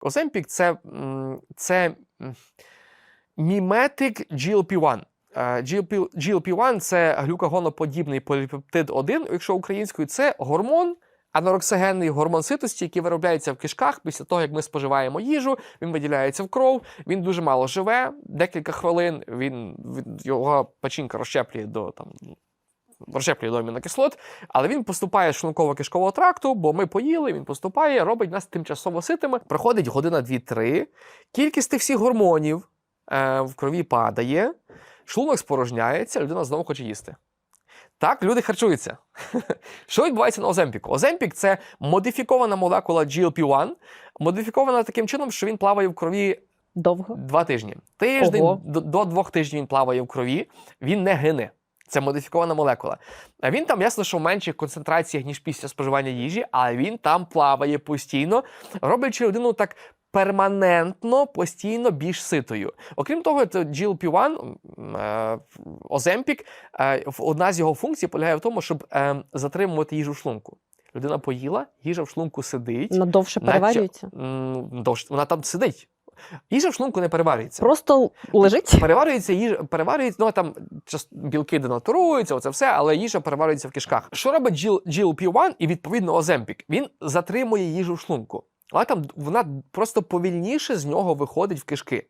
Оземпік це, це міметик GLP-1. Е, GLP, GLP-1 це глюкагоноподібний поліпептид 1, якщо українською, це гормон. Анорексогенний гормон ситості, який виробляється в кишках після того, як ми споживаємо їжу, він виділяється в кров, він дуже мало живе, декілька хвилин, він його печінка розщеплює до там. Розщеплює до амінокислот, але він поступає з шлунково-кишкового тракту, бо ми поїли, він поступає, робить нас тимчасово ситими. Проходить година 2-3, кількість тих всіх гормонів е, в крові падає, шлунок спорожняється, людина знову хоче їсти. Так, люди харчуються. Що відбувається на Оземпіку? Оземпік це модифікована молекула GLP-1, модифікована таким чином, що він плаває в крові Довго. два тижні. Тиждень Ого. до, до двох тижнів він плаває в крові, він не гине. Це модифікована молекула. А він там ясно, що в менших концентраціях, ніж після споживання їжі, але він там плаває постійно, роблячи людину так перманентно, постійно більш ситою. Окрім того, GLP-1, е, Оземпік, е, одна з його функцій полягає в тому, щоб е, затримувати їжу в шлунку. Людина поїла, їжа в шлунку сидить. Надовше наче- переварюється. довше- вона там сидить. Їжа в шлунку не переварюється. Просто лежить. Переварюється їжа, переварюється, ну там час- білки денатуруються, оце все, але їжа переварюється в кишках. Що робить GL- GLP-1 і відповідно Оземпік? Він затримує їжу в шлунку. Але там вона просто повільніше з нього виходить в кишки.